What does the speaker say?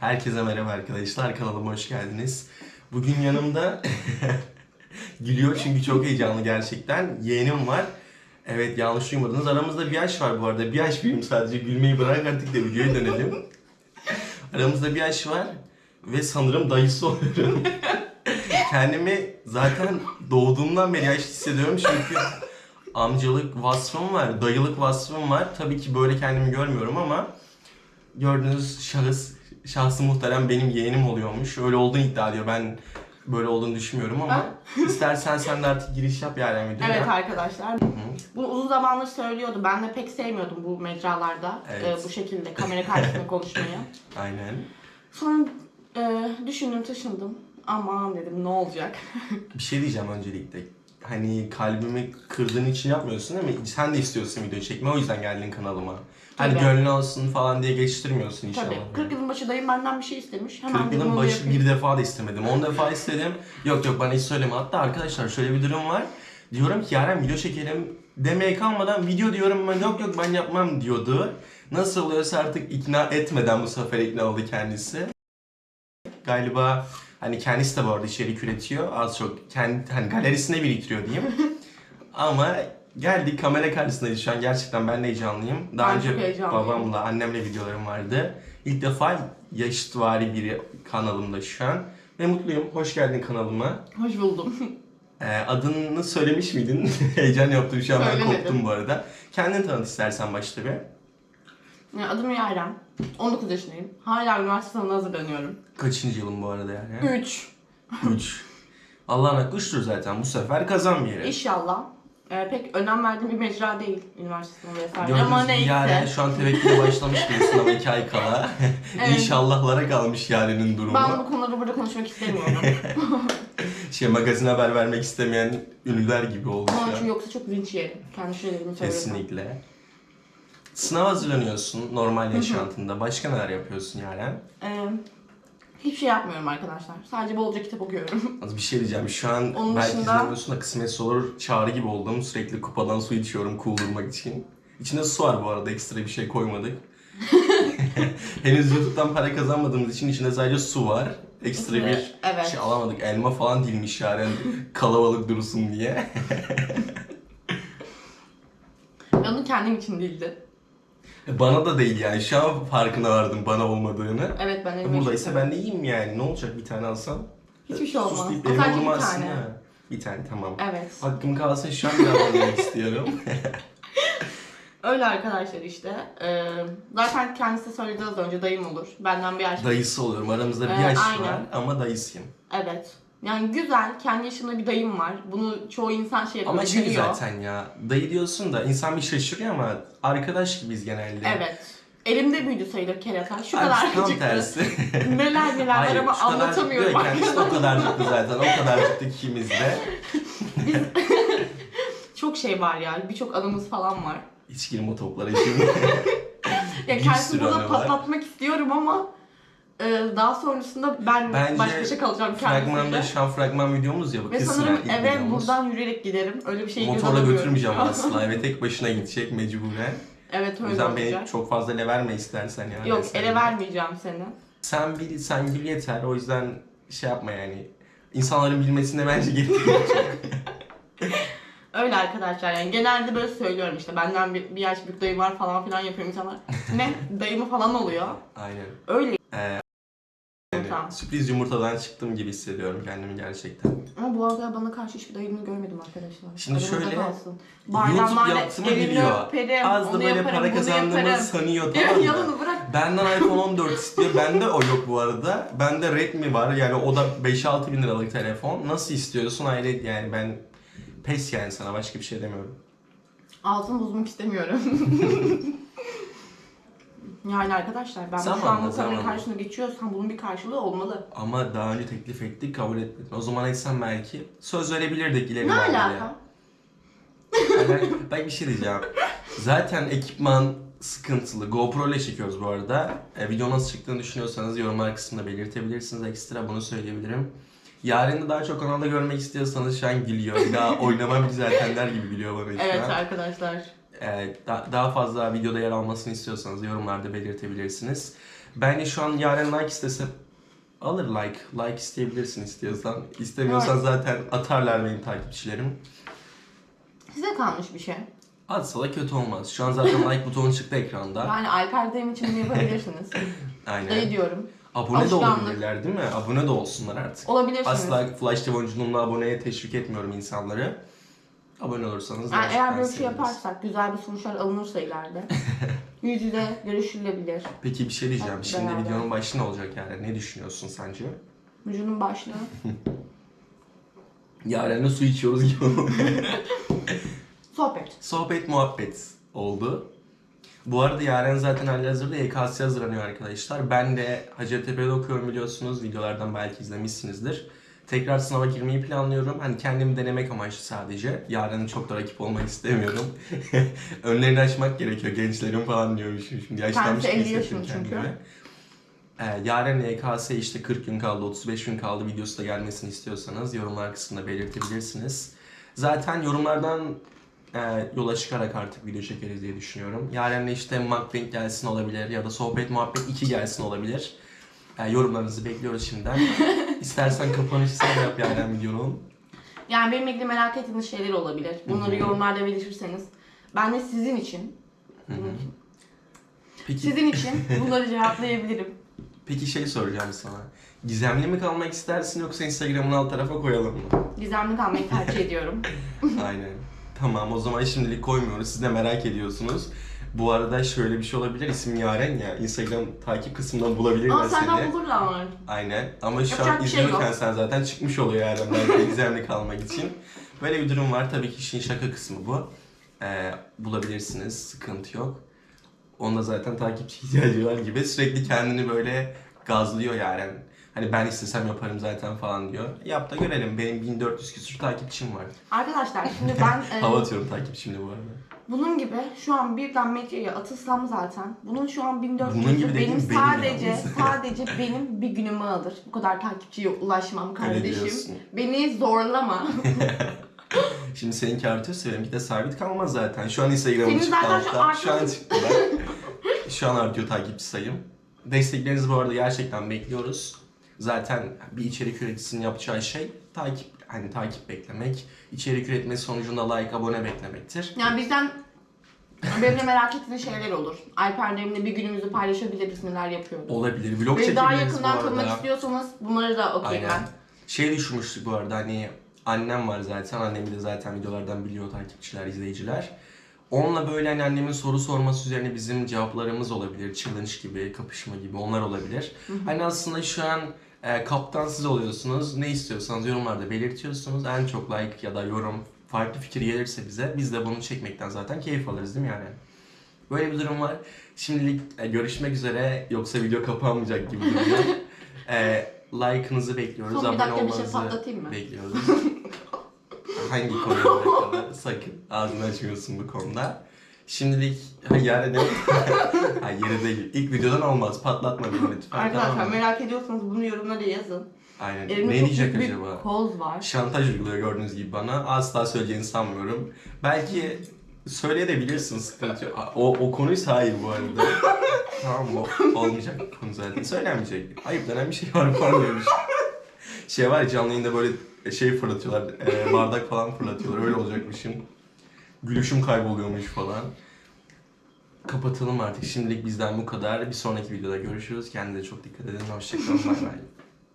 Herkese merhaba arkadaşlar. Kanalıma hoş geldiniz. Bugün yanımda gülüyor çünkü çok heyecanlı gerçekten. Yeğenim var. Evet yanlış duymadınız. Aramızda bir yaş var bu arada. Bir yaş büyüğüm sadece. Gülmeyi bırak artık da videoya dönelim. Aramızda bir yaş var. Ve sanırım dayısı oluyorum. Kendimi zaten doğduğumdan beri yaşlı hissediyorum çünkü amcalık vasfım var, dayılık vasfım var. Tabii ki böyle kendimi görmüyorum ama gördüğünüz şahıs, şahsı muhterem benim yeğenim oluyormuş. Öyle olduğunu iddia ediyor. Ben böyle olduğunu düşünmüyorum ama istersen sen de artık giriş yap yani videoya. Evet arkadaşlar. Bu uzun zamandır söylüyordu. Ben de pek sevmiyordum bu mecralarda Evet. e, bu şekilde kamera karşısında konuşmayı. Aynen. Sonra e, düşündüm taşındım. Aman dedim ne olacak? Bir şey diyeceğim öncelikle. Hani kalbimi kırdığın için yapmıyorsun değil mi? Sen de istiyorsun video çekme o yüzden geldin kanalıma. Hani Tabii. gönlün olsun falan diye geçiştirmiyorsun inşallah. Tabii 40 yılın başı dayım benden bir şey istemiş. Hemen 40 dedim yılın onu başı yapayım. bir defa da istemedim. 10 defa istedim. Yok yok bana hiç söyleme. Hatta arkadaşlar şöyle bir durum var. Diyorum ki Yaren video çekelim demeye kalmadan video diyorum ben yok yok ben yapmam diyordu. Nasıl oluyorsa artık ikna etmeden bu sefer ikna oldu kendisi. Galiba hani kendisi de bu arada içerik üretiyor. Az çok kendi hani galerisine biriktiriyor diyeyim. Ama geldik kamera karşısındayız şu an gerçekten ben de heyecanlıyım. Daha Ben önce heyecanlıyım. babamla annemle videolarım vardı. İlk defa yaşıtvari biri kanalımda şu an. Ve mutluyum. Hoş geldin kanalıma. Hoş buldum. Ee, adını söylemiş miydin? Heyecan yaptım şu an ben Söylemedim. koptum bu arada. Kendini tanıt istersen başta bir. Adım Yaren. 19 yaşındayım. Hala üniversite sınavına hazırlanıyorum. Kaçıncı yılın bu arada yani? 3. 3. Allah'ın hakkı üçtür zaten. Bu sefer kazan bir yere. İnşallah. E, pek önem verdiğim bir mecra değil üniversite sınavı vesaire. Ama neyse. Yaren şu an tevekküle başlamış bir sınava 2 ay kala. Evet. İnşallahlara kalmış Yaren'in durumu. Ben bu konuları burada konuşmak istemiyorum. Şey magazin haber vermek istemeyen ünlüler gibi oldu Ama şu çünkü yoksa çok linç yerim. Kendi şeylerimi söylesem. Kesinlikle. Sınav hazırlanıyorsun normal yaşantında. Başka neler yapıyorsun Yaren? Ee, hiçbir şey yapmıyorum arkadaşlar. Sadece bolca kitap okuyorum. Az bir şey diyeceğim. Şu an Onun belki dışında- izlemiyorsun da kısmetse olur çağrı gibi oldum. Sürekli kupadan su içiyorum cool durmak için. İçinde su var bu arada ekstra bir şey koymadık. Henüz YouTube'dan para kazanmadığımız için içinde sadece su var. Ekstra bir Evet. şey alamadık. Elma falan dilmiş Yaren kalabalık dursun diye. Onu kendim için değildi. Bana da değil yani. Şu an farkına vardım bana olmadığını. Evet ben elime Buradaysa ben de yiyeyim yani. Ne olacak bir tane alsam? Hiçbir şey olmaz. Elime sadece bir vurmazsın tane. ha. Bir tane tamam. Evet. Hakkım kalsın şu an bir daha yemek istiyorum. Öyle arkadaşlar işte. Ee, zaten kendisi söyledi az önce dayım olur. Benden bir yaş. Dayısı oluyorum. Aramızda bir Ee, yaş aynen. var ama dayısıyım. Evet. Yani güzel. Kendi yaşında bir dayım var. Bunu çoğu insan şey yapıyor. Ama şey biliyor. zaten ya. Dayı diyorsun da insan bir şaşırıyor ama arkadaş gibiyiz genelde. Evet. Elimde büyüdü sayılır kerata. Şu Abi kadar tam tersi. Neler neler var ama şu kadar- anlatamıyorum. Diyor kendisi o kadar çıktı zaten. O kadar çıktı ikimiz de. Çok şey var ya. Birçok anımız falan var. Hiç girme o toplara şimdi. Ya Bir kendisi sürü burada anı var. patlatmak istiyorum ama daha sonrasında ben Bence baş başa kalacağım kendisiyle. şu an fragman videomuz ya Ve kısmen sanırım ilk eve videomuz. buradan yürüyerek giderim. Öyle bir şey Motorla götürmeyeceğim asla. Eve tek başına gidecek mecburen. Evet O öyle yüzden beni olacak. çok fazla ele verme istersen yani. Yok ele vermeyeceğim seni. Sen bil, sen gül yeter. O yüzden şey yapma yani. İnsanların bilmesine bence gerek yok. Öyle arkadaşlar yani genelde böyle söylüyorum işte benden bir, bir yaş büyük dayım var falan filan yapıyor insanlar. ne dayımı falan oluyor. Aynen. Öyle. Ee, yani Tamam. sürpriz yumurtadan çıktım gibi hissediyorum kendimi gerçekten. Ama bu arada bana karşı hiçbir dayımı görmedim arkadaşlar. Şimdi Aramızda şöyle. YouTube yaptığını biliyor. öperim, Az da böyle yaparım, para yaparım. sanıyor tamam mı? Yalanı bırak. Benden iPhone 14 istiyor. Bende o yok bu arada. Bende Redmi var. Yani o da 5-6 bin liralık telefon. Nasıl istiyorsun hayret yani ben pes yani sana başka bir şey demiyorum. Altını bozmak istemiyorum. yani arkadaşlar ben şu Zamanla, an bu kameranın karşısına geçiyorsam bunun bir karşılığı olmalı. Ama daha önce teklif ettik kabul etmedin. O zaman etsen belki söz verebilirdik ileri Ne alaka? ben, ben bir şey diyeceğim. Zaten ekipman sıkıntılı. GoPro ile çekiyoruz bu arada. E, video nasıl çıktığını düşünüyorsanız yorumlar kısmında belirtebilirsiniz. Ekstra bunu söyleyebilirim. Yarın da daha çok kanalda görmek istiyorsanız şu an gülüyor. Daha oynamam zaten der gibi gülüyor bana şu Evet an. arkadaşlar. E, da- daha fazla videoda yer almasını istiyorsanız yorumlarda belirtebilirsiniz. Bence şu an Yaren like istese alır like. Like isteyebilirsin istiyorsan. İstemiyorsan zaten atarlar benim takipçilerim. Size kalmış bir şey. Atsa da kötü olmaz. Şu an zaten like butonu çıktı ekranda. Yani Alper dayım için bunu yapabilirsiniz. Dayı Aynen. diyorum. Abone de Alışkanlık. olabilirler değil mi? Abone de olsunlar artık. Olabilirsiniz. Asla Flash TV oyunculuğumla aboneye teşvik etmiyorum insanları. Abone olursanız Yani eğer böyle bir şey yaparsak, güzel bir sonuçlar alınırsa ileride yüz yüze görüşülebilir. Peki bir şey diyeceğim. Hadi Şimdi beraber. videonun başı ne olacak yani? Ne düşünüyorsun sence? Vücudun başlığı. Yaren'le su içiyoruz gibi. Sohbet. Sohbet muhabbet oldu. Bu arada Yaren zaten halihazırda YKS'ye hazırlanıyor arkadaşlar. Ben de Hacettepe'de okuyorum biliyorsunuz. Videolardan belki izlemişsinizdir. Tekrar sınava girmeyi planlıyorum. Hani kendimi denemek amaçlı sadece. Yaren'in çok da rakip olmak istemiyorum. Önlerini açmak gerekiyor gençlerin falan diyormuşum şimdi. Yaşlanmış gibi 50 hissettim kendimi. Ee, Yaren YKS işte 40 gün kaldı, 35 gün kaldı videosu da gelmesini istiyorsanız yorumlar kısmında belirtebilirsiniz. Zaten yorumlardan e, yola çıkarak artık video çekeriz diye düşünüyorum. Yaren'le işte mukbang gelsin olabilir ya da sohbet muhabbet 2 gelsin olabilir. E, yorumlarınızı bekliyoruz şimdiden. İstersen kapanışı sen yap Yaren videonun. Yani benimle ilgili merak ettiğiniz şeyler olabilir. Bunları yorumlarda belirtirseniz ben de sizin için, Peki, sizin için bunları cevaplayabilirim. peki şey soracağım sana. Gizemli mi kalmak istersin yoksa Instagram'ın alt tarafa koyalım mı? Gizemli kalmayı tercih ediyorum. Aynen. Tamam o zaman şimdilik koymuyoruz. Siz de merak ediyorsunuz. Bu arada şöyle bir şey olabilir. İsim Yaren ya. Instagram takip kısmından bulabilirler Ama seni. senden bulurlar. Aynen. Ama şu Yapacak an bir şey izliyorken yok. sen zaten çıkmış oluyor Yaren belki gizemli kalmak için. Böyle bir durum var. Tabii ki işin şaka kısmı bu. Ee, bulabilirsiniz. Sıkıntı yok. Onda zaten takipçi ihtiyacı var gibi. Sürekli kendini böyle gazlıyor Yaren. Hani ben istesem yaparım zaten falan diyor. Yap da görelim. Benim 1400 küsur takipçim var. Arkadaşlar şimdi ben e, Hava atıyorum takipçimle bu arada. bunun gibi şu an birden medyaya atılsam zaten bunun şu an 1400 Bunun gibi benim dediğin benim sadece yalnız. sadece benim bir günümü alır. Bu kadar takipçiye ulaşmam kardeşim. Beni zorlama. Şimdi seninki artıyorsa benimki de sabit kalmaz zaten. Şu an Instagram'ım Senin çıktı zaten şu. Şu an artıyor. çıktı bak. Şu an artıyor takipçi sayım. Desteklerinizi bu arada gerçekten bekliyoruz. Zaten bir içerik üreticisinin yapacağı şey takip hani takip beklemek. İçerik üretme sonucunda like, abone beklemektir. Yani bizden benimle merak ettiğiniz şeyler olur. Alper benimle bir günümüzü paylaşabiliriz neler yapıyoruz. Olabilir. Vlog Ve daha çekebiliriz bu yakından tanımak arada. istiyorsanız bunları da okuyayım Aynen. ben. Şey düşünmüştük bu arada hani annem var zaten. Annemi de zaten videolardan biliyor takipçiler, izleyiciler. Onunla böyle hani annemin soru sorması üzerine bizim cevaplarımız olabilir. Challenge gibi, kapışma gibi onlar olabilir. Hani aslında şu an e, kaptan siz oluyorsunuz. Ne istiyorsanız yorumlarda belirtiyorsunuz. En çok like ya da yorum, farklı fikir gelirse bize biz de bunu çekmekten zaten keyif alırız değil mi yani? Böyle bir durum var. Şimdilik e, görüşmek üzere yoksa video kapanmayacak gibi duruyor. e, like'ınızı bekliyoruz. Son bir abone dakika bir şey olmanızı patlatayım mı? Bekliyoruz. Hangi konuya alakalı? Sakın ağzını açmıyorsun bu konuda. Şimdilik ha, yani ne? ha, yeri değil. İlk videodan olmaz. Patlatma beni lütfen. Arkadaşlar tamam mı? merak ediyorsanız bunu yorumlara yazın. Aynen. Elimde ne çok diyecek büyük bir acaba? koz var. Şantaj uyguluyor gördüğünüz gibi bana. Asla söyleyeceğini sanmıyorum. Belki söyleyebilirsin sıkıntı yok. O, o konuysa hayır bu arada. tamam mı? Olmayacak konu zaten. Söylenmeyecek. Ayıp denen bir şey var falan. Şey var ya canlı yayında böyle şey fırlatıyorlar. e, bardak falan fırlatıyorlar. Öyle olacakmışım. Gülüşüm kayboluyormuş falan. Kapatalım artık. Şimdilik bizden bu kadar. Bir sonraki videoda görüşürüz. Kendinize çok dikkat edin. Hoşçakalın. Bay bay.